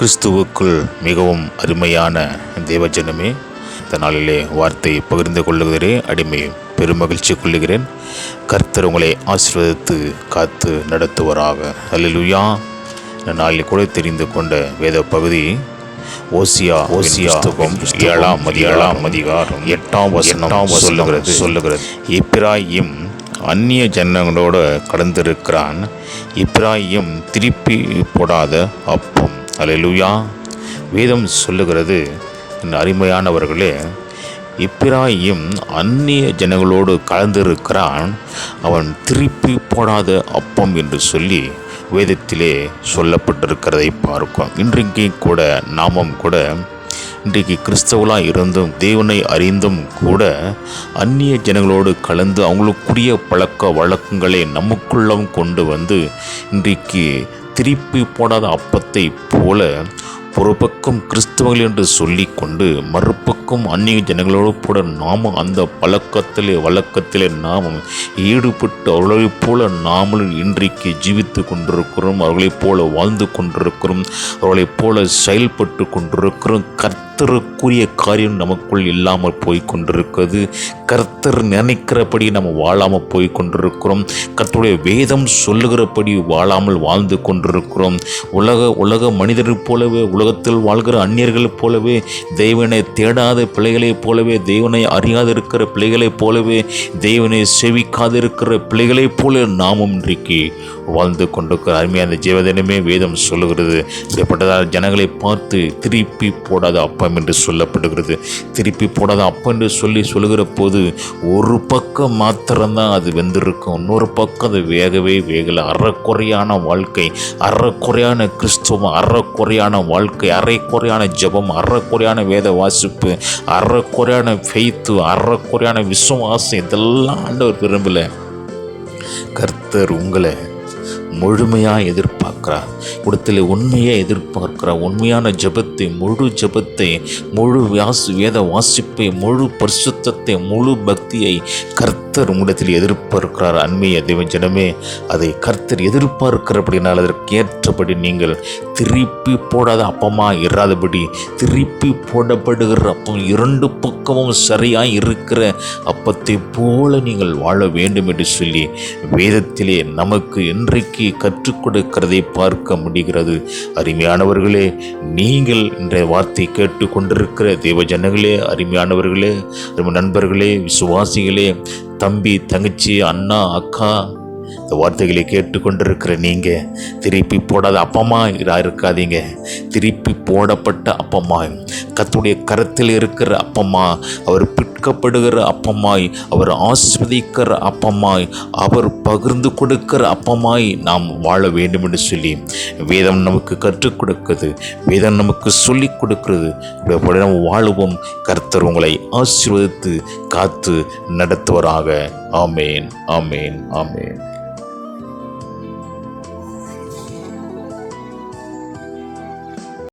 கிறிஸ்துவுக்குள் மிகவும் அருமையான தேவஜனமே இந்த நாளிலே வார்த்தை பகிர்ந்து கொள்ளுகிறேன் அடிமை பெருமகிழ்ச்சி கொள்ளுகிறேன். கர்த்தர் உங்களை ஆசீர்வதித்து காத்து நடத்துவராக. அல்லேலூயா இந்த நாளில் கூட தெரிந்து கொண்ட வேத பகுதி ஓசியா ஓசியா ஏழாம் ஏழாம் அதிகாரம் எட்டாம் வசனம் சொல்லுகிறது. சொல்லுகிறது. இப்ராயிம் அந்நிய ஜனங்களோடு கடந்திருக்கிறான் இப்ராயிம் திருப்பி போடாத அப்பம். அல்லேலூயா வேதம் சொல்லுகிறது அருமையானவர்களே இப்ராயிம் அந்நிய ஜனங்களோடு கலந்திருக்கிறான். அவன் திருப்பி போடாத அப்பம் என்று சொல்லி வேதத்திலே சொல்லப்பட்டிருக்கிறதை பார்க்கும். இன்றைக்கு கூட நாமும் கூட இன்றைக்கு கிறிஸ்தவலாக இருந்தும் தேவனை அறிந்தும் கூட அந்நிய ஜனங்களோடு கலந்து அவங்களுக்குரிய பழக்க வழக்கங்களை நமக்குள்ளும் கொண்டு வந்து இன்றைக்கு திருப்பி போடாத அப்பத்தை போல ஒரு பக்கம் கிறிஸ்தவர்கள் என்று சொல்லிக்கொண்டு மறுபக்கம் அந்நிய ஜனங்களோடு கூட நாமும் அந்த பழக்கத்திலே வழக்கத்திலே நாமும் ஈடுபட்டு அவர்களைப் போல நாமளும் இன்றைக்கு ஜீவித்து கொண்டிருக்கிறோம் அவர்களைப் போல வாழ்ந்து கொண்டிருக்கிறோம் அவர்களைப் போல செயல்பட்டு கொண்டிருக்கிறோம். கர்த்தருக்குரிய காரியம் நமக்குள் இல்லாமல் போய் கொண்டிருக்கிறது கர்த்தர் நினைக்கிறபடி நம்ம வாழாமல் போய் கொண்டிருக்கிறோம் கர்த்தருடைய வேதம் சொல்லுகிறபடி வாழாமல் வாழ்ந்து கொண்டிருக்கிறோம். உலக உலக மனிதர்கள் போலவே உலகத்தில் வாழ்கிற அந்நியர்களைப் போலவே தெய்வனை தேடாத பிள்ளைகளைப் போலவே தெய்வனை அறியாது இருக்கிற பிள்ளைகளைப் போலவே தெய்வனை செவிக்காது இருக்கிற பிள்ளைகளைப் போல நாமும் இன்றைக்கு வாழ்ந்து கொண்டிருக்கிற அருமையான ஜீவதனமே வேதம் சொல்லுகிறது. இப்படிப்பட்டதால் ஜனங்களை பார்த்து திருப்பி போடாத அப்பம். என்று சொல்லப்படுகிறது. திருப்பி போடாத அப்ப என்று சொல்லி சொல்லுகிற போது ஒரு பக்கம் மாத்திரம்தான் அது வெந்திருக்கும் இன்னொரு பக்கம் அது வேகவே வேகலை. அறக்குறையான வாழ்க்கை அறக்குறையான கிறிஸ்துவம் அறக்குறையான வாழ்க்கை அரைக்குறையான ஜெபம் அறக்குறையான வேத வாசிப்பு அறக்குறையான ஃபெய்த்து அறக்குறையான விசுவாசம் இதெல்லாம் ஆண்டவர் விரும்பலை. கர்த்தர் உங்களை முழுமையாக எதிர்ப்பு எதிர்பார்க்கிறார். இடத்துல உண்மையை எதிர்பார்க்கிறார். உண்மையான ஜெபத்தை முழு ஜெபத்தை முழு வியாசு வேத வாசிப்பை முழு பரிசுத்தத்தை முழு பக்தியை கர்த்தர் உங்களிடத்தில் எதிர்பார்க்கிறார். அண்மைய தேவஜனமே அதை கர்த்தர் எதிர்பார்க்கிறபடினால் அதற்கு ஏற்றபடி நீங்கள் திருப்பி போடாத அப்பமாக இராதபடி திருப்பி போடப்படுகிற அப்பம் இரண்டு பக்கமும் சரியாக இருக்கிற அப்பத்தை போல நீங்கள் வாழ வேண்டும் என்று சொல்லி வேதத்திலே நமக்கு இன்றைக்கு கற்றுக் கொடுக்கிறதை பார்க்க முடிகிறது. அருமையானவர்களே நீங்கள் இன்றைய வார்த்தை கேட்டு கொண்டிருக்கிற தேவ ஜனங்களே அருமையானவர்களே நண்பர்களே விசுவாசிகளே தம்பி தங்கச்சி அண்ணா அக்கா இந்த வார்த்தைகளை கேட்டுக்கொண்டிருக்கிற நீங்கள் திருப்பி போடாத அப்பமா இருக்காதீங்க. திருப்பி போடப்பட்ட அப்பமாய் கத்துடைய கரத்தில் இருக்கிற அப்பமா அவர் பிற்கப்படுகிற அப்பமாய் அவர் ஆஸ்வதிக்கிற அப்பமாய் அவர் பகிர்ந்து கொடுக்கிற அப்பமாய் நாம் வாழ வேண்டும் என்று சொல்லி வேதம் நமக்கு கற்றுக் கொடுக்குது வேதம் நமக்கு சொல்லிக் கொடுக்கிறது. நம்ம நாம் வாழுவோம் கர்த்தர் உங்களை ஆசீர்வதித்து காத்து நடத்துவராக. ஆமேன் ஆமேன் ஆமேன்.